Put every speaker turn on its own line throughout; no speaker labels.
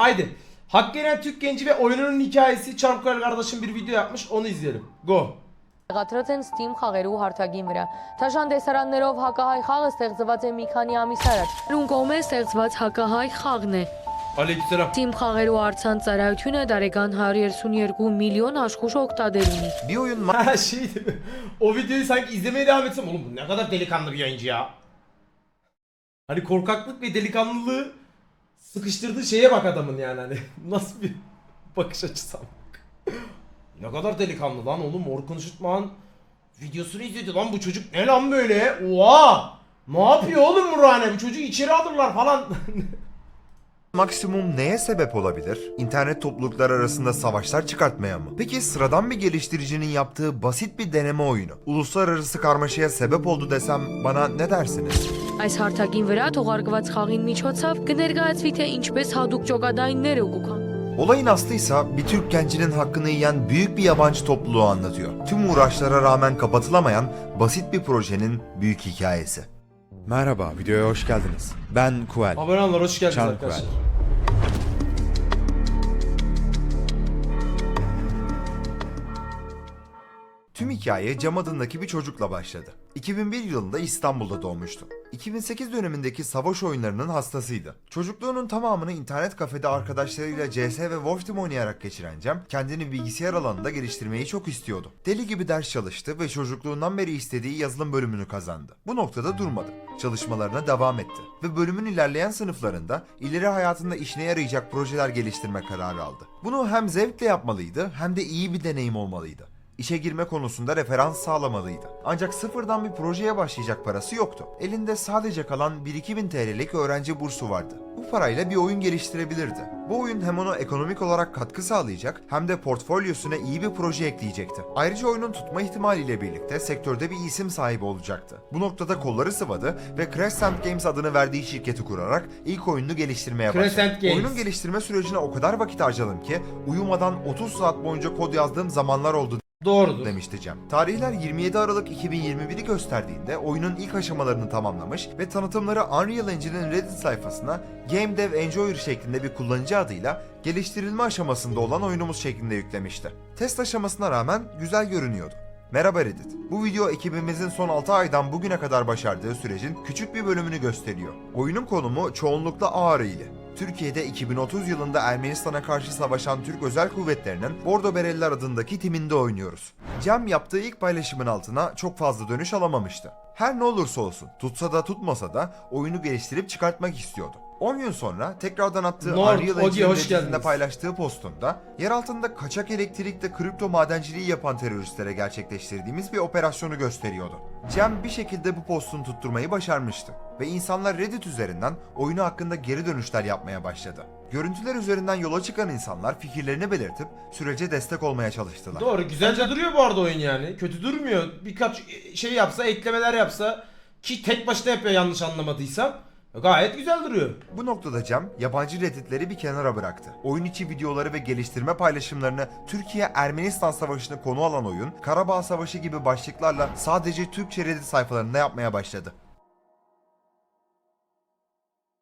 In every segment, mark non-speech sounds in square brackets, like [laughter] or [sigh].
Haydi. Hakkı Eren Türk genci ve oyununun hikayesi Çarmıklar kardeşim bir video yapmış onu izleyelim. Go.
Տեղադրած են Steam խաղերու հարթակին վրա։ Թաշան տեսարաններով հակահայ խաղը ստեղծված է մի քանի ամիս առաջ։ Ուն կողմէ ստեղծված հակահայ խաղն է։
Aleykümselam.
Steam խաղերու արցան ծառայությունը դարեկան 132 միլիոն աշխուժ օգտատեր ունի։
Bir oyun
Ha şey değil mi? O videoyu sanki izlemeye devam etsem oğlum bu ne kadar delikanlı bir yayıncı ya. Hani korkaklık ve delikanlılığı sıkıştırdığı şeye bak adamın yani hani. [laughs] Nasıl bir bakış açısı ama. Ne kadar delikanlı lan oğlum. Orkun Işıtman videosunu izledi lan bu çocuk. Ne lan böyle? Oha! Ne yapıyor oğlum Murane bu çocuğu içeri alırlar falan [laughs]
maksimum neye sebep olabilir? İnternet topluluklar arasında savaşlar çıkartmaya mı? Peki sıradan bir geliştiricinin yaptığı basit bir deneme oyunu uluslararası karmaşaya sebep oldu desem bana ne dersiniz?
Այս հարթակին վրա թողարկված խաղին միջոցով կներկայացվի թե ինչպես հadoop ճոգադայինները կուքան։
Olayın aslıysa bir Türk gencinin hakkını yiyen büyük bir yabancı topluluğu anlatıyor. Tüm uğraşlara rağmen kapatılamayan basit bir projenin büyük hikayesi.
Merhaba, videoya hoş geldiniz. Ben Kuel.
Abone olanlar hoş geldiniz
Çan
arkadaşlar.
Kuel.
Hikaye Cem adındaki bir çocukla başladı. 2001 yılında İstanbul'da doğmuştu. 2008 dönemindeki savaş oyunlarının hastasıydı. Çocukluğunun tamamını internet kafede arkadaşlarıyla CS ve Wolf Team oynayarak geçiren Cem, kendini bilgisayar alanında geliştirmeyi çok istiyordu. Deli gibi ders çalıştı ve çocukluğundan beri istediği yazılım bölümünü kazandı. Bu noktada durmadı. Çalışmalarına devam etti. Ve bölümün ilerleyen sınıflarında ileri hayatında işine yarayacak projeler geliştirme kararı aldı. Bunu hem zevkle yapmalıydı hem de iyi bir deneyim olmalıydı işe girme konusunda referans sağlamalıydı. Ancak sıfırdan bir projeye başlayacak parası yoktu. Elinde sadece kalan 1-2 bin TL'lik öğrenci bursu vardı. Bu parayla bir oyun geliştirebilirdi. Bu oyun hem ona ekonomik olarak katkı sağlayacak hem de portfolyosuna iyi bir proje ekleyecekti. Ayrıca oyunun tutma ihtimaliyle birlikte sektörde bir isim sahibi olacaktı. Bu noktada kolları sıvadı ve Crescent Games adını verdiği şirketi kurarak ilk oyununu geliştirmeye başladı. Oyunun geliştirme sürecine o kadar vakit harcadım ki uyumadan 30 saat boyunca kod yazdığım zamanlar oldu
Doğrudur.
demişti Cem. Tarihler 27 Aralık 2021'i gösterdiğinde oyunun ilk aşamalarını tamamlamış ve tanıtımları Unreal Engine'in Reddit sayfasına Game Dev Enjoyer şeklinde bir kullanıcı adıyla geliştirilme aşamasında olan oyunumuz şeklinde yüklemişti. Test aşamasına rağmen güzel görünüyordu. Merhaba Reddit. Bu video ekibimizin son 6 aydan bugüne kadar başardığı sürecin küçük bir bölümünü gösteriyor. Oyunun konumu çoğunlukla Ağrı ili. Türkiye'de 2030 yılında Ermenistan'a karşı savaşan Türk Özel Kuvvetleri'nin Bordo Bereliler adındaki timinde oynuyoruz. Cem yaptığı ilk paylaşımın altına çok fazla dönüş alamamıştı. Her ne olursa olsun, tutsa da tutmasa da oyunu geliştirip çıkartmak istiyordu. 10 gün sonra tekrardan attığı
Nord,
Unreal
geldiniz.
paylaştığı postunda yer altında kaçak elektrikle kripto madenciliği yapan teröristlere gerçekleştirdiğimiz bir operasyonu gösteriyordu. Cem bir şekilde bu postunu tutturmayı başarmıştı ve insanlar Reddit üzerinden oyunu hakkında geri dönüşler yapmaya başladı. Görüntüler üzerinden yola çıkan insanlar fikirlerini belirtip sürece destek olmaya çalıştılar.
Doğru güzelce duruyor bu arada oyun yani. Kötü durmuyor. Birkaç şey yapsa, eklemeler yapsa ki tek başına yapıyor yanlış anlamadıysam. Gayet güzel duruyor.
Bu noktada Cem yabancı redditleri bir kenara bıraktı. Oyun içi videoları ve geliştirme paylaşımlarını Türkiye-Ermenistan savaşını konu alan oyun, Karabağ Savaşı gibi başlıklarla sadece Türkçe reddit sayfalarında yapmaya başladı.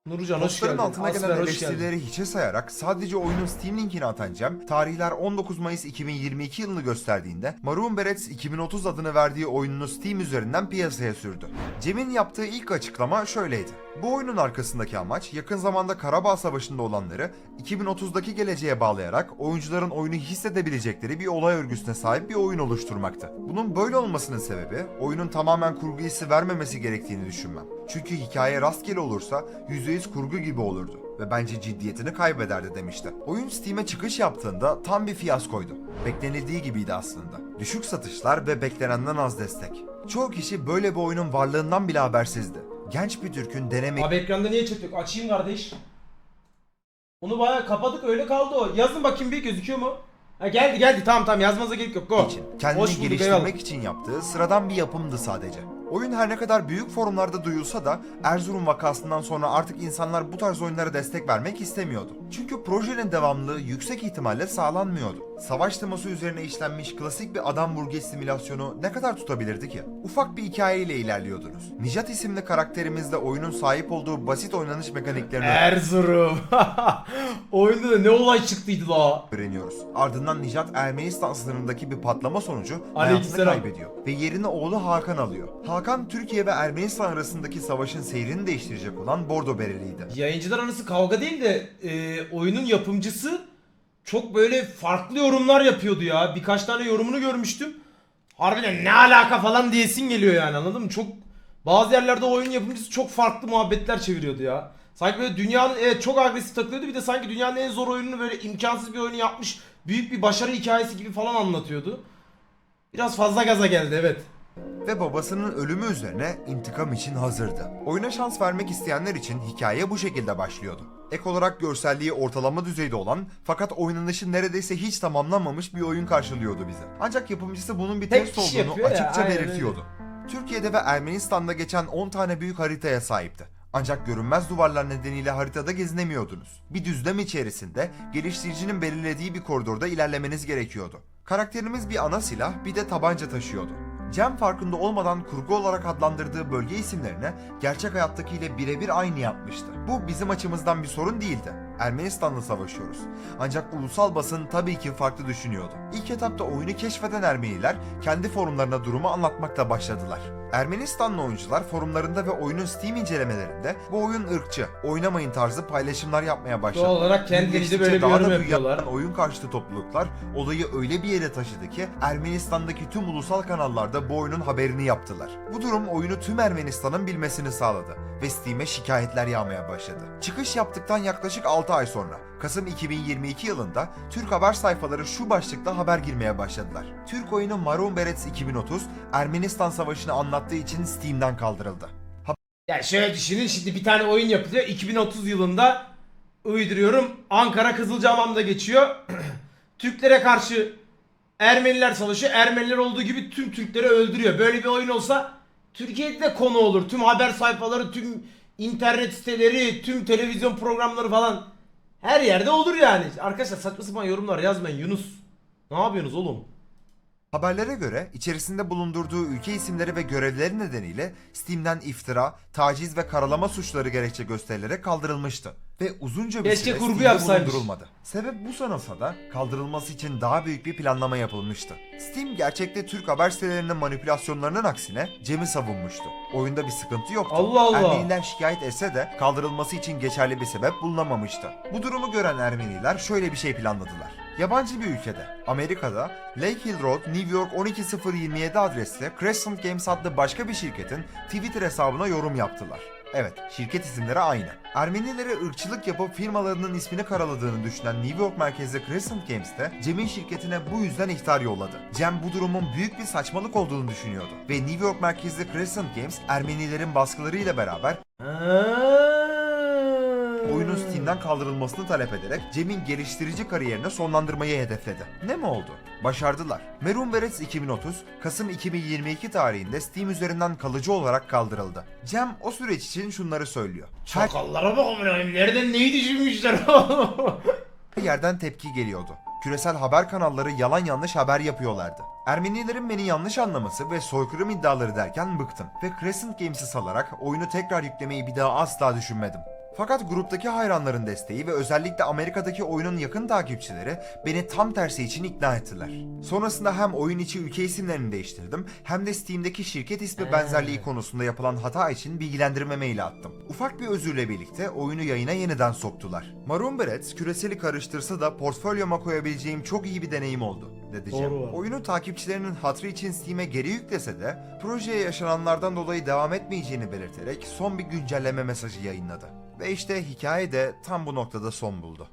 Nurcan hoş
Postların
geldin.
altına gelen
Asfer hoş geldin.
eleştirileri hiçe sayarak sadece oyunun Steam linkini atan Cem, tarihler 19 Mayıs 2022 yılını gösterdiğinde Maroon Berets 2030 adını verdiği oyununu Steam üzerinden piyasaya sürdü. Cem'in yaptığı ilk açıklama şöyleydi. Bu oyunun arkasındaki amaç yakın zamanda Karabağ Savaşı'nda olanları 2030'daki geleceğe bağlayarak oyuncuların oyunu hissedebilecekleri bir olay örgüsüne sahip bir oyun oluşturmaktı. Bunun böyle olmasının sebebi oyunun tamamen kurgu hissi vermemesi gerektiğini düşünmem. Çünkü hikaye rastgele olursa %100 kurgu gibi olurdu ve bence ciddiyetini kaybederdi demişti. Oyun Steam'e çıkış yaptığında tam bir fiyaskoydu. Beklenildiği gibiydi aslında. Düşük satışlar ve beklenenden az destek. Çoğu kişi böyle bir oyunun varlığından bile habersizdi. Genç bir Türk'ün deneme
Abi ekranda niye yok? Açayım kardeş. Onu bayağı kapadık öyle kaldı o. Yazın bakayım bir gözüküyor mu? Ha geldi geldi tamam tamam yazmanıza gerek yok. Go.
için, kendini
Hoş bulduk,
geliştirmek
eyvallah.
için yaptığı sıradan bir yapımdı sadece. Oyun her ne kadar büyük forumlarda duyulsa da Erzurum vakasından sonra artık insanlar bu tarz oyunlara destek vermek istemiyordu. Çünkü projenin devamlılığı yüksek ihtimalle sağlanmıyordu. Savaş teması üzerine işlenmiş klasik bir adam vurge simülasyonu ne kadar tutabilirdi ki? Ufak bir hikayeyle ilerliyordunuz. Nijat isimli karakterimiz de oyunun sahip olduğu basit oynanış mekaniklerini
Erzurum. [laughs] Oyunda da ne olay çıktıydı la.
öğreniyoruz. Ardından Nijat Ermenistan sınırındaki bir patlama sonucu hayatını kaybediyor ve yerini oğlu Hakan alıyor. Hakan Türkiye ve Ermenistan arasındaki savaşın seyrini değiştirecek olan Bordo Bereliydi.
Yayıncılar arası kavga değil de oyunun yapımcısı çok böyle farklı yorumlar yapıyordu ya. Birkaç tane yorumunu görmüştüm. Harbiden ne alaka falan diyesin geliyor yani anladın mı? Çok bazı yerlerde oyun yapımcısı çok farklı muhabbetler çeviriyordu ya. Sanki böyle dünyanın evet çok agresif takılıyordu bir de sanki dünyanın en zor oyununu böyle imkansız bir oyunu yapmış büyük bir başarı hikayesi gibi falan anlatıyordu. Biraz fazla gaza geldi evet.
ve babasının ölümü üzerine intikam için hazırdı. Oyuna şans vermek isteyenler için hikaye bu şekilde başlıyordu. Ek olarak görselliği ortalama düzeyde olan fakat oynanışı neredeyse hiç tamamlanmamış bir oyun karşılıyordu bizi. Ancak yapımcısı bunun bir
Tek
test
kişi
olduğunu
yapıyor ya,
açıkça
aynen öyle.
belirtiyordu. Türkiye'de ve Ermenistan'da geçen 10 tane büyük haritaya sahipti. Ancak görünmez duvarlar nedeniyle haritada gezinemiyordunuz. Bir düzlem içerisinde geliştiricinin belirlediği bir koridorda ilerlemeniz gerekiyordu. Karakterimiz bir ana silah bir de tabanca taşıyordu. Cem farkında olmadan kurgu olarak adlandırdığı bölge isimlerini gerçek hayattakiyle birebir aynı yapmıştı. Bu bizim açımızdan bir sorun değildi. Ermenistan'la savaşıyoruz. Ancak ulusal basın tabii ki farklı düşünüyordu. İlk etapta oyunu keşfeden Ermeniler kendi forumlarına durumu anlatmakla başladılar. Ermenistanlı oyuncular forumlarında ve oyunun Steam incelemelerinde bu oyun ırkçı, oynamayın tarzı paylaşımlar yapmaya başladı.
Doğal olarak
Geçtikçe
böyle bir yorum yapıyorlar.
Oyun karşıtı topluluklar olayı öyle bir yere taşıdı ki Ermenistan'daki tüm ulusal kanallarda bu oyunun haberini yaptılar. Bu durum oyunu tüm Ermenistan'ın bilmesini sağladı ve Steam'e şikayetler yağmaya başladı. Çıkış yaptıktan yaklaşık 6 ay sonra Kasım 2022 yılında Türk haber sayfaları şu başlıkla haber girmeye başladılar. Türk oyunu Maroon Berets 2030 Ermenistan Savaşı'nı anlattığı için Steam'den kaldırıldı.
Ya şöyle düşünün şimdi bir tane oyun yapılıyor 2030 yılında uyduruyorum Ankara Kızılcahamam'da geçiyor. [clears throat] Türklere karşı Ermeniler savaşıyor. Ermeniler olduğu gibi tüm Türkleri öldürüyor. Böyle bir oyun olsa Türkiye'de de konu olur. Tüm haber sayfaları, tüm internet siteleri, tüm televizyon programları falan her yerde olur yani. Arkadaşlar saçma sapan yorumlar yazmayın Yunus. Ne yapıyorsunuz oğlum?
Haberlere göre içerisinde bulundurduğu ülke isimleri ve görevleri nedeniyle Steam'den iftira, taciz ve karalama suçları gerekçe gösterilerek kaldırılmıştı. Ve uzunca bir
Keşke
süre
kurgu
Steam'de
yapsaymış.
bulundurulmadı. Sebep bu sanılsa da kaldırılması için daha büyük bir planlama yapılmıştı. Steam gerçekte Türk haber sitelerinin manipülasyonlarının aksine Cem'i savunmuştu. Oyunda bir sıkıntı yoktu.
Allah Allah.
Ermeniler şikayet etse de kaldırılması için geçerli bir sebep bulunamamıştı. Bu durumu gören Ermeniler şöyle bir şey planladılar. Yabancı bir ülkede, Amerika'da Lake Hill Road, New York 12027 adresli Crescent Games adlı başka bir şirketin Twitter hesabına yorum yaptılar. Evet, şirket isimleri aynı. Ermenilere ırkçılık yapıp firmalarının ismini karaladığını düşünen New York merkezli Crescent Games de Cem'in şirketine bu yüzden ihtar yolladı. Cem bu durumun büyük bir saçmalık olduğunu düşünüyordu ve New York merkezli Crescent Games Ermenilerin baskılarıyla beraber oyunun Steam'den kaldırılmasını talep ederek Cem'in geliştirici kariyerini sonlandırmayı hedefledi. Ne mi oldu? Başardılar. Merun Berets 2030, Kasım 2022 tarihinde Steam üzerinden kalıcı olarak kaldırıldı. Cem o süreç için şunları söylüyor. Her
Çakallara bak amına koyayım. Nereden neyi düşünmüşler?
yerden tepki geliyordu. Küresel haber kanalları yalan yanlış haber yapıyorlardı. Ermenilerin beni yanlış anlaması ve soykırım iddiaları derken bıktım ve Crescent Games'i salarak oyunu tekrar yüklemeyi bir daha asla düşünmedim. Fakat gruptaki hayranların desteği ve özellikle Amerika'daki oyunun yakın takipçileri beni tam tersi için ikna ettiler. Sonrasında hem oyun içi ülke isimlerini değiştirdim hem de Steam'deki şirket ismi benzerliği konusunda yapılan hata için bilgilendirme maili attım. Ufak bir özürle birlikte oyunu yayına yeniden soktular. Maroon Berets küreseli karıştırsa da portfolyoma koyabileceğim çok iyi bir deneyim oldu dedi Cem. Oyunu takipçilerinin hatrı için Steam'e geri yüklese de projeye yaşananlardan dolayı devam etmeyeceğini belirterek son bir güncelleme mesajı yayınladı. Ve işte hikaye de tam bu noktada son buldu.